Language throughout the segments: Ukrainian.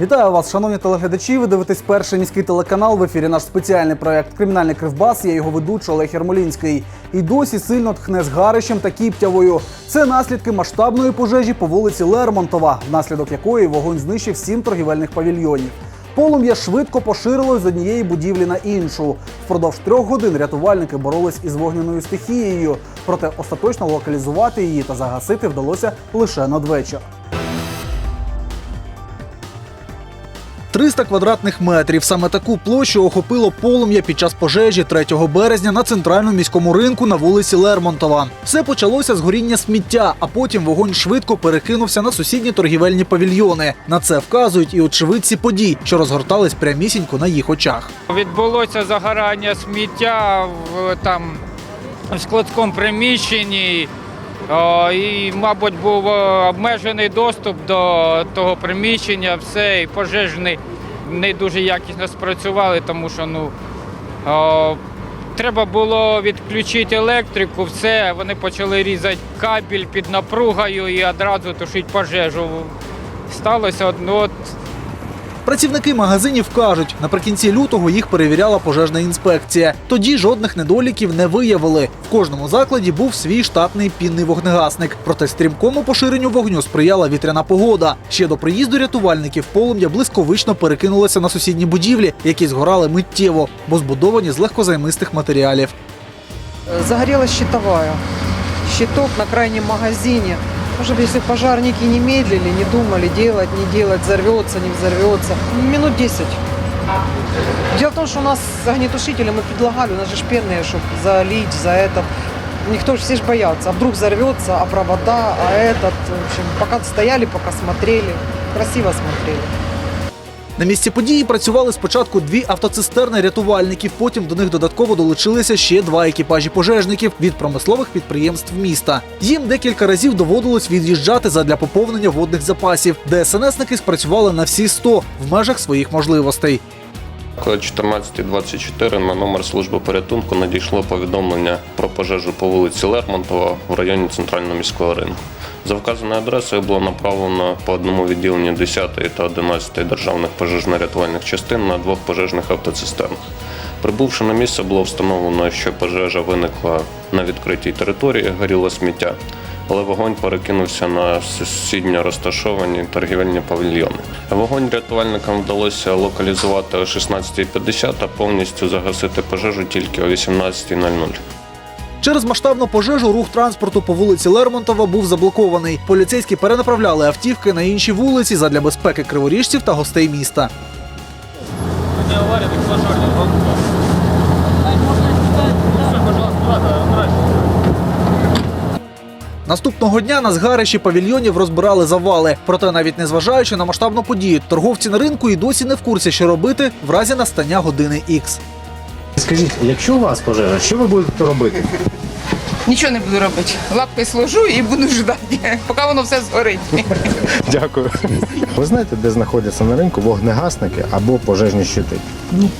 Вітаю вас, шановні телеглядачі. Ви дивитесь перший міський телеканал. В ефірі наш спеціальний проект Кримінальний кривбас. Я його ведучий Олег Ярмолінський. І досі сильно тхне з гарищем та кіптявою. Це наслідки масштабної пожежі по вулиці Лермонтова, внаслідок якої вогонь знищив сім торгівельних павільйонів. Полум'я швидко поширилось з однієї будівлі на іншу. Впродовж трьох годин рятувальники боролись із вогняною стихією, проте остаточно локалізувати її та загасити вдалося лише надвечір. 300 квадратних метрів. Саме таку площу охопило полум'я під час пожежі 3 березня на центральному міському ринку на вулиці Лермонтова. Все почалося з горіння сміття, а потім вогонь швидко перекинувся на сусідні торгівельні павільйони. На це вказують і очевидці подій, що розгортались прямісінько на їх очах. Відбулося загорання сміття в там в складському приміщенні. І, мабуть, був е, обмежений доступ до того приміщення, все, і пожежні не дуже якісно спрацювали, тому що ну, о, треба було відключити електрику, все, вони почали різати кабель під напругою і одразу тушити пожежу. Сталося ну, от Працівники магазинів кажуть, наприкінці лютого їх перевіряла пожежна інспекція. Тоді жодних недоліків не виявили. В кожному закладі був свій штатний пінний вогнегасник. Проте стрімкому поширенню вогню сприяла вітряна погода. Ще до приїзду рятувальників полум'я блисковично перекинулося на сусідні будівлі, які згорали миттєво, бо збудовані з легкозаймистих матеріалів. Загорелась щитовая. Щиток на крайнем магазине. Может, если пожарники не медлили, не думали, делать, не делать, взорвется, не взорвется. Минут 10. Дело в том, что у нас огнетушители мы предлагали, у нас же ж пенные, чтобы залить за это. Никто же все же боятся, а вдруг взорвется, а провода, а этот. В общем, пока стояли, пока смотрели, красиво смотрели. На місці події працювали спочатку дві автоцистерни рятувальників. Потім до них додатково долучилися ще два екіпажі пожежників від промислових підприємств міста. Їм декілька разів доводилось від'їжджати задля поповнення водних запасів. ДСНСники спрацювали на всі 100 в межах своїх можливостей. Коли 14.24 на номер служби порятунку надійшло повідомлення про пожежу по вулиці Лермонтова в районі центрального міського ринку. За вказаною адресою було направлено по одному відділенню 10 та 11 державних пожежно-рятувальних частин на двох пожежних автоцистернах. Прибувши на місце, було встановлено, що пожежа виникла на відкритій території, горіло сміття, але вогонь перекинувся на сусідньо розташовані торгівельні павільйони. Вогонь рятувальникам вдалося локалізувати о 16.50 та повністю загасити пожежу тільки о 18.00. Через масштабну пожежу рух транспорту по вулиці Лермонтова був заблокований. Поліцейські перенаправляли автівки на інші вулиці задля безпеки криворіжців та гостей міста. Наступного дня на згарищі павільйонів розбирали завали. Проте, навіть незважаючи на масштабну подію, торговці на ринку і досі не в курсі, що робити в разі настання години Х. Скажіть, якщо у вас пожежа, що ви будете робити? Нічого не буду робити. Лапки сложу і буду ждати, поки воно все згорить. Дякую. Ви знаєте, де знаходяться на ринку вогнегасники або пожежні щити? Ні.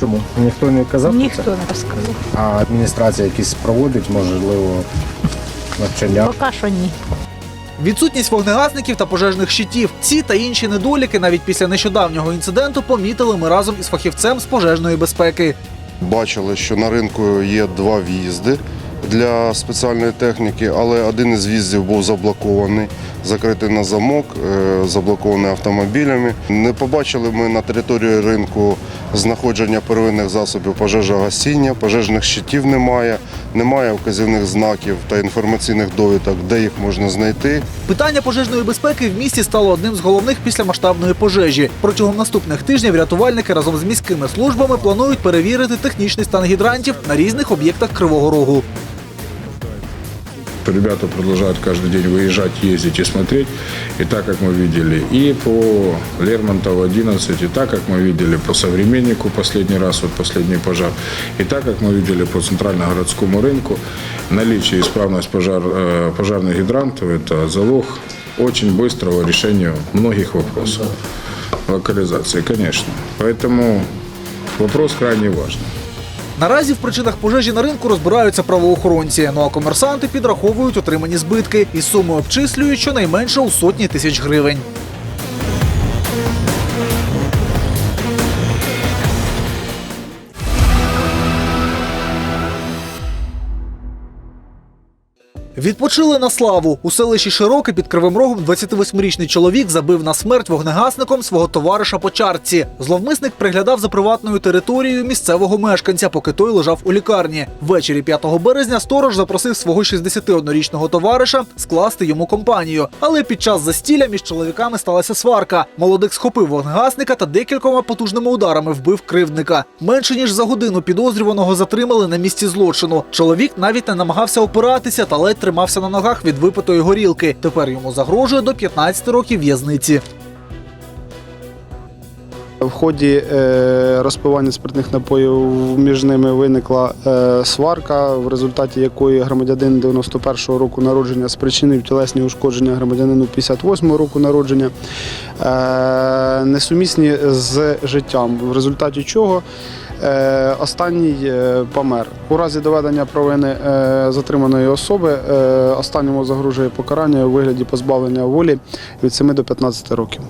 Чому? Ніхто не казав про Ніхто це? не розказав. А адміністрація якісь проводить, можливо, навчання. Поки що ні. Відсутність вогнегасників та пожежних щитів. Ці та інші недоліки навіть після нещодавнього інциденту помітили ми разом із фахівцем з пожежної безпеки. Бачили, що на ринку є два в'їзди для спеціальної техніки, але один із в'їздів був заблокований, закритий на замок, е, заблокований автомобілями. Не побачили ми на території ринку знаходження первинних засобів пожежогасіння, пожежних щитів немає, немає вказівних знаків та інформаційних довідок, де їх можна знайти. Питання пожежної безпеки в місті стало одним з головних після масштабної пожежі. Протягом наступних тижнів рятувальники разом з міськими службами планують перевірити технічний стан гідрантів на різних об'єктах Кривого Рогу. Ребята продолжают каждый день выезжать, ездить и смотреть. И так, как мы видели и по Лермонтову 11, и так, как мы видели по Современнику последний раз, вот последний пожар, и так, как мы видели по Центральногородскому рынку, наличие и исправность пожар, э, пожарных гидрантов – это залог очень быстрого решения многих вопросов. Локализации, конечно. Поэтому вопрос крайне важный. Наразі в причинах пожежі на ринку розбираються правоохоронці. Ну а комерсанти підраховують отримані збитки і суми обчислюють щонайменше у сотні тисяч гривень. Відпочили на славу. У селищі Широке під Кривим Рогом 28-річний чоловік забив на смерть вогнегасником свого товариша по чарці. Зловмисник приглядав за приватною територією місцевого мешканця, поки той лежав у лікарні. Ввечері 5 березня сторож запросив свого 61-річного товариша скласти йому компанію. Але під час застілля між чоловіками сталася сварка. Молодик схопив вогнегасника та декількома потужними ударами вбив кривдника. Менше ніж за годину підозрюваного затримали на місці злочину. Чоловік навіть не намагався опиратися та ледь тримався на ногах від випитої горілки. Тепер йому загрожує до 15 років в'язниці. В ході е, розпивання спиртних напоїв між ними виникла е, сварка, в результаті якої громадянин 91-го року народження спричинив тілесні ушкодження громадянину 58-го року народження, е, несумісні з життям, в результаті чого останній е, помер. У разі доведення провини е, затриманої особи е, останньому загрожує покарання у вигляді позбавлення волі від 7 до 15 років.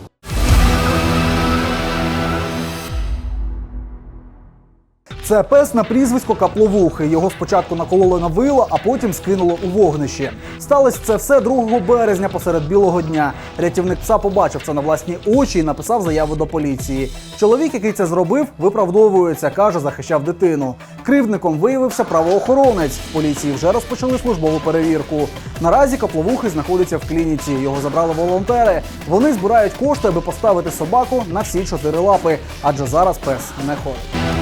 Це пес на прізвисько Капловухи. Його спочатку накололи на вило, а потім скинуло у вогнище. Сталося це все 2 березня посеред білого дня. Рятівник пса побачив це на власні очі і написав заяву до поліції. Чоловік, який це зробив, виправдовується, каже, захищав дитину. Кривдником виявився правоохоронець. Поліції вже розпочали службову перевірку. Наразі Капловухи знаходиться в клініці. Його забрали волонтери. Вони збирають кошти, аби поставити собаку на всі чотири лапи, адже зараз пес не ходить.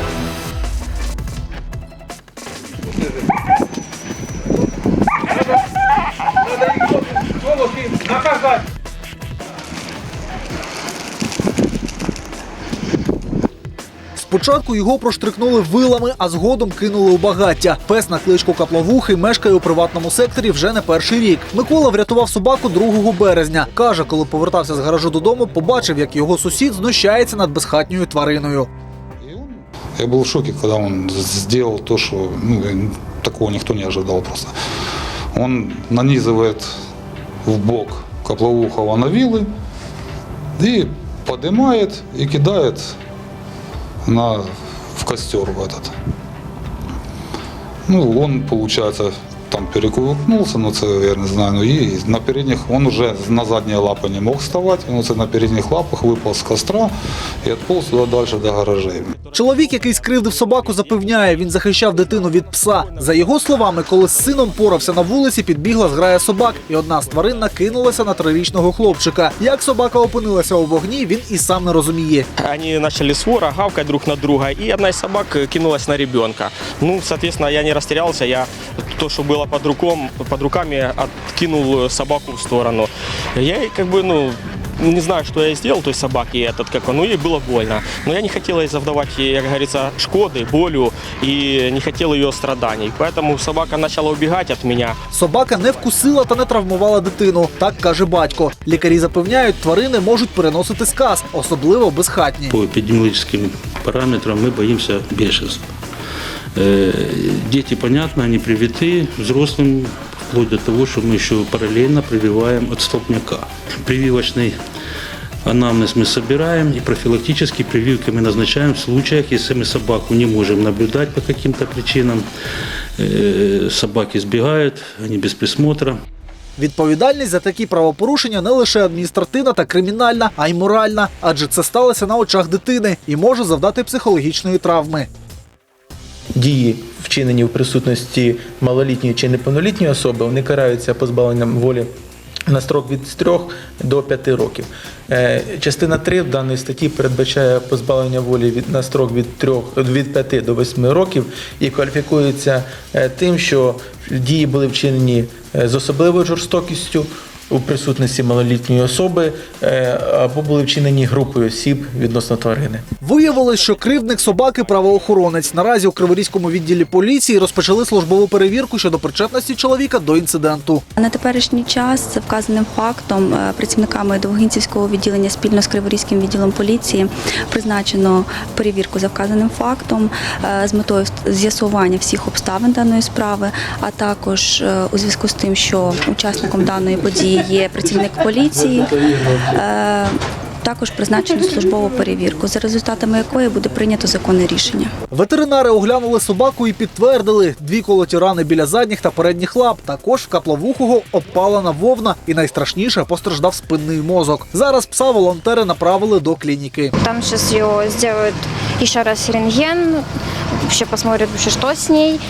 Спочатку його проштрикнули вилами, а згодом кинули у багаття. Пес на кличку Капловухи мешкає у приватному секторі вже не перший рік. Микола врятував собаку 2 березня. Каже, коли повертався з гаражу додому, побачив, як його сусід знущається над безхатньою твариною. Я был в шоке, когда он сделал то, что ну, такого никто не ожидал просто. Он нанизывает в бок Каплоухова на вилы и поднимает и кидает на, в костер в этот. Ну, он, получается, там перекувыкнулся, ну це я не знаю, ну і на передніх, он уже на задние лапы не мог вставать, он це на передніх лапах випав з костра і відполз туди далі до гаражей. Чоловік, який скривдив собаку, запевняє, він захищав дитину від пса. За його словами, коли з сином порався на вулиці, підбігла зграя собак, і одна з тварин накинулася на трирічного хлопчика. Як собака опинилася у вогні, він і сам не розуміє. Они начали свора, гавкать друг на друга, и одна из собак э, кинулась на ребенка. Ну, соответственно, я не растерялся, я то, что было под, руком, под руками, откинул собаку в сторону. Я ей как бы, ну, не знаю, что я ей сделал той собаке, этот, как он, ну, ей было больно. Но я не хотел ей завдавать, ей, как говорится, шкоды, болью, и не хотел ее страданий. Поэтому собака начала убегать от меня. Собака не вкусила та не травмувала дитину. Так каже батько. Лікарі запевняють, тварини можуть переносити сказ, особливо безхатні. По эпидемиологическим параметрам мы боимся бешенства. Э, Дети, понятно, они привиты взрослым, вплоть до того, что мы еще параллельно прививаем от столбняка. Прививочный анамнез мы собираем и профилактические прививки мы назначаем в случаях, если мы собаку не можем наблюдать по каким-то причинам. Э, Собаки сбегают, они без присмотра. Відповідальність за такі правопорушення не лише адміністративна та кримінальна, а й моральна, адже це сталося на очах дитини і може завдати психологічної травми. дії, вчинені в присутності малолітньої чи неповнолітньої особи, вони караються позбавленням волі на строк від 3 до 5 років. Е, Частина 3 даної статті передбачає позбавлення волі від на строк від 3, від 5 до 8 років і кваліфікується е, тим, що дії були вчинені е, з особливою жорстокістю. У присутності малолітньої особи е, або були вчинені групою осіб відносно тварини. Виявилось, що кривдник собаки правоохоронець. Наразі у Криворізькому відділі поліції розпочали службову перевірку щодо причетності чоловіка до інциденту. На теперішній час за вказаним фактом е, працівниками Довгинцівського відділення спільно з Криворізьким відділом поліції призначено перевірку за вказаним фактом е, з метою з'ясування всіх обставин даної справи, а також у зв'язку з тим, що учасником даної події є працівник поліції. е, Також призначено службову перевірку, за результатами якої буде прийнято законне рішення. Ветеринари оглянули собаку і підтвердили дві колоті рани біля задніх та передніх лап. Також в капловухого обпалена вовна і найстрашніше постраждав спинний мозок. Зараз пса волонтери направили до клініки. Там сейчас ее сделают еще раз рентген, вообще посмотрят вообще, что с ней,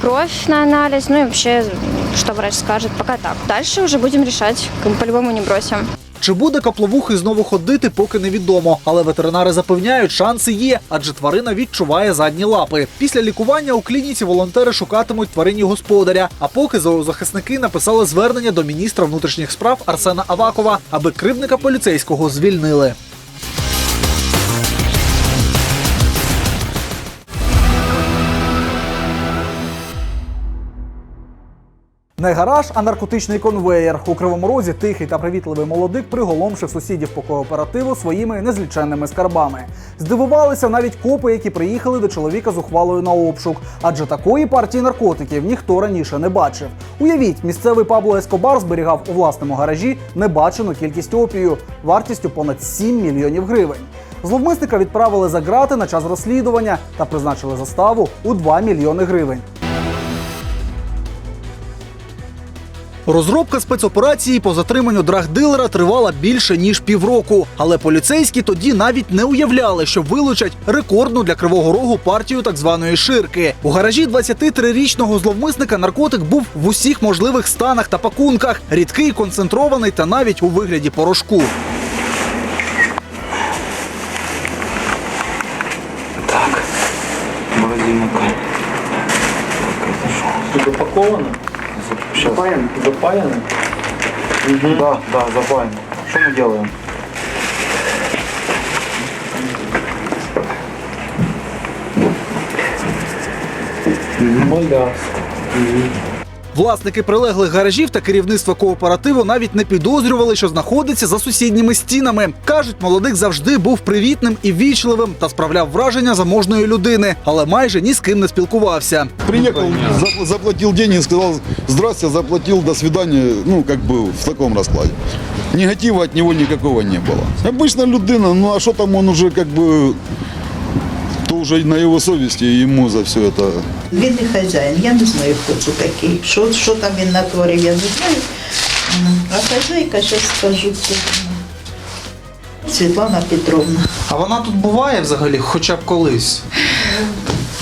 кровь на анализ, ну и вообще, что врач скажет. Пока так. Дальше уже будем решать, по-любому не бросим. Чи буде капловухий знову ходити, поки невідомо. Але ветеринари запевняють, шанси є, адже тварина відчуває задні лапи. Після лікування у клініці волонтери шукатимуть тварині господаря. А поки зоозахисники написали звернення до міністра внутрішніх справ Арсена Авакова, аби кривника поліцейського звільнили. Не гараж, а наркотичний конвеєр. У Кривому Розі тихий та привітливий молодик приголомшив сусідів по кооперативу своїми незліченними скарбами. Здивувалися навіть копи, які приїхали до чоловіка з ухвалою на обшук, адже такої партії наркотиків ніхто раніше не бачив. Уявіть, місцевий Пабло Ескобар зберігав у власному гаражі небачену кількість опію вартістю понад 7 мільйонів гривень. Зловмисника відправили за грати на час розслідування та призначили заставу у 2 мільйони гривень. Розробка спецоперації по затриманню драгдилера тривала більше ніж півроку. Але поліцейські тоді навіть не уявляли, що вилучать рекордну для кривого рогу партію так званої ширки. У гаражі 23-річного зловмисника наркотик був в усіх можливих станах та пакунках, рідкий, концентрований та навіть у вигляді порошку. Тут упаковано? Сейчас. Запаян? Запаян? Угу. Да, да, запаян. Что мы делаем? Угу. Мальгаз. Угу. Власники прилеглих гаражів та керівництво кооперативу навіть не підозрювали, що знаходиться за сусідніми стінами. кажуть, молодик завжди був привітним і вічливим та справляв враження заможної людини, але майже ні з ким не спілкувався. Приехал, зап- заплатил деньги, сказал, здрасте, заплатил, до свидания, ну, как бы в таком раскладе. Негатива от него никакого не было. Обычно людина, ну, а что там он уже, как бы, то уже на его совести, и ему за все это Він не хазяїн, я не знаю, хто це такий. Що, що там він натворив, я не знаю. А хазяйка, зараз скажу. Світлана Петровна. А вона тут буває взагалі, хоча б колись.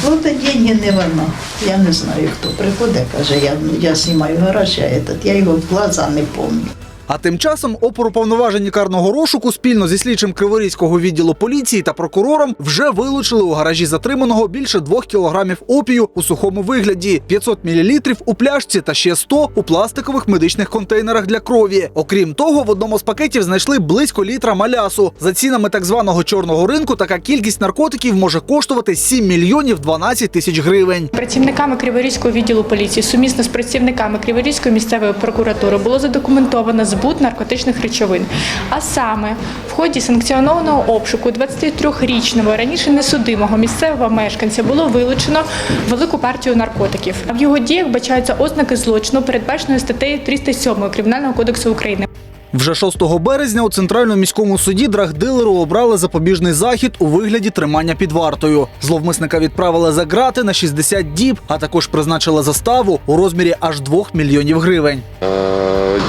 Ну, та деньги не вона. Я не знаю, хто приходить, каже, я, я знімаю гараж, а этот, я його в глаза не пам'ятаю. А тим часом оперуповноважені карного розшуку спільно зі слідчим Криворізького відділу поліції та прокурором вже вилучили у гаражі затриманого більше двох кілограмів опію у сухому вигляді, 500 мл у пляшці та ще 100 у пластикових медичних контейнерах для крові. Окрім того, в одному з пакетів знайшли близько літра малясу. За цінами так званого чорного ринку така кількість наркотиків може коштувати 7 мільйонів 12 тисяч гривень. Працівниками Криворізького відділу поліції сумісно з працівниками Криворізької місцевої прокуратури було задокументовано збут наркотичних речовин. А саме в ході санкціонованого обшуку 23-річного раніше несудимого місцевого мешканця було вилучено велику партію наркотиків. В його діях бачаються ознаки злочину, передбаченої статтею 307 Кримінального кодексу України. Вже 6 березня у центральному міському суді драгдилеру обрали запобіжний захід у вигляді тримання під вартою. Зловмисника відправили за грати на 60 діб, а також призначили заставу у розмірі аж 2 мільйонів гривень. Е,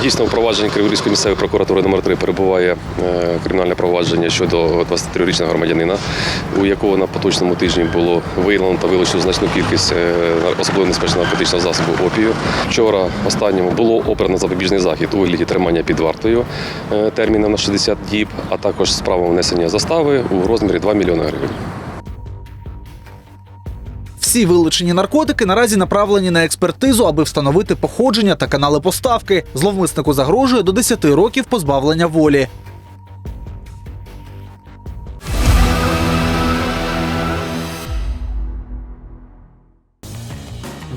Дійсно, у провадженні Криворізької місцевої прокуратури номер 3 перебуває е, кримінальне провадження щодо 23-річного громадянина, у якого на поточному тижні було виявлено та вилучено значну кількість е, особливо небезпечного наркотичного засобу опію. Вчора останньому було обрано запобіжний захід у вигляді тримання під вартою е, терміном на 60 діб, а також з правом внесення застави у розмірі 2 мільйони гривень. Всі вилучені наркотики наразі направлені на експертизу, аби встановити походження та канали поставки. Зловмиснику загрожує до 10 років позбавлення волі.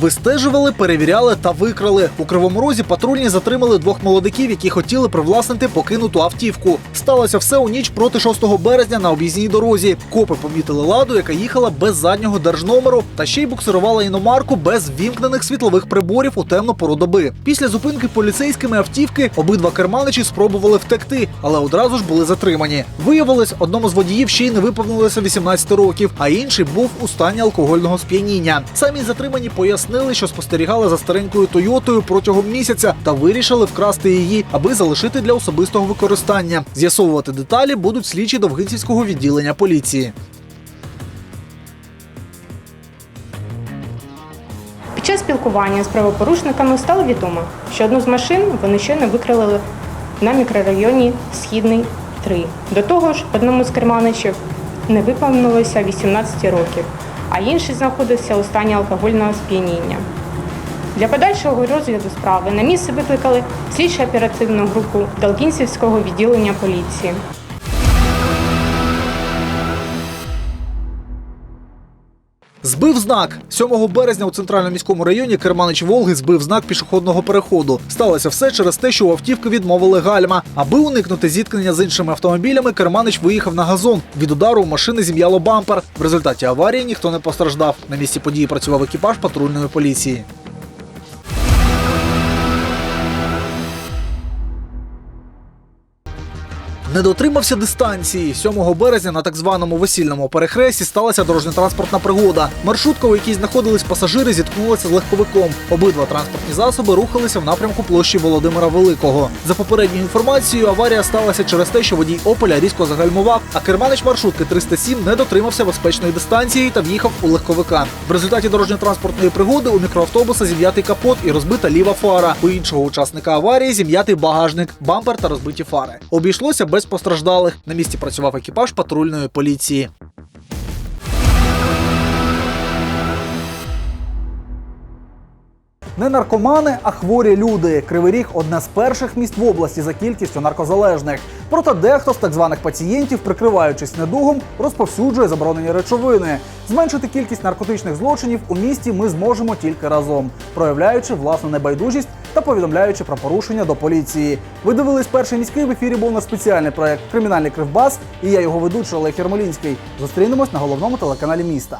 Вистежували, перевіряли та викрали. У Кривому Розі патрульні затримали двох молодиків, які хотіли привласнити покинуту автівку. Сталося все у ніч проти 6 березня на об'їзній дорозі. Копи помітили ладу, яка їхала без заднього держномеру, та ще й буксирувала іномарку без вімкнених світлових приборів у темну пору доби. Після зупинки поліцейськими автівки обидва керманичі спробували втекти, але одразу ж були затримані. Виявилось, одному з водіїв ще й не виповнилося 18 років, а інший був у стані алкогольного сп'яніння. Самі затримані пояснили, що спостерігали за старенькою Тойотою протягом місяця та вирішили вкрасти її, аби залишити для особистого використання. З'ясовувати деталі будуть слідчі Довгинцівського відділення поліції. Під час спілкування з правопорушниками стало відомо, що одну з машин вони щойно викрили на мікрорайоні Східний 3. До того ж, одному з керманичів не виповнилося 18 років, а інший знаходився у стані алкогольного сп'яніння. Для подальшого розгляду справи на місце викликали слідчо оперативну групу Долгінцівського відділення поліції. Збив знак 7 березня у центральному міському районі Керманич Волги збив знак пішохідного переходу. Сталося все через те, що у автівки відмовили гальма. Аби уникнути зіткнення з іншими автомобілями, Керманич виїхав на газон. Від удару у машини зім'яло бампер. В результаті аварії ніхто не постраждав. На місці події працював екіпаж патрульної поліції. Не дотримався дистанції. 7 березня на так званому весільному перехресті сталася дорожньо-транспортна пригода. Маршрутка, у якій знаходились пасажири, зіткнулася з легковиком. Обидва транспортні засоби рухалися в напрямку площі Володимира Великого. За попередньою інформацією, аварія сталася через те, що водій Опеля різко загальмував, а керманич маршрутки 307 не дотримався безпечної дистанції та в'їхав у легковика. В результаті дорожньо-транспортної пригоди у мікроавтобуса зім'ятий капот і розбита ліва фара. У іншого учасника аварії зім'ятий багажник, бампер та розбиті фари. Обійшлося без постраждалих. На місці працював екіпаж патрульної поліції. Не наркомани, а хворі люди. Кривий Ріг одне з перших міст в області за кількістю наркозалежних. Проте дехто з так званих пацієнтів, прикриваючись недугом, розповсюджує заборонені речовини. Зменшити кількість наркотичних злочинів у місті ми зможемо тільки разом, проявляючи власну небайдужість та повідомляючи про порушення до поліції. Ви дивились перший міський в ефірі. Був на спеціальний проект Кримінальний кривбас. І я його ведучий Олег Єрмолінський. Зустрінемось на головному телеканалі міста.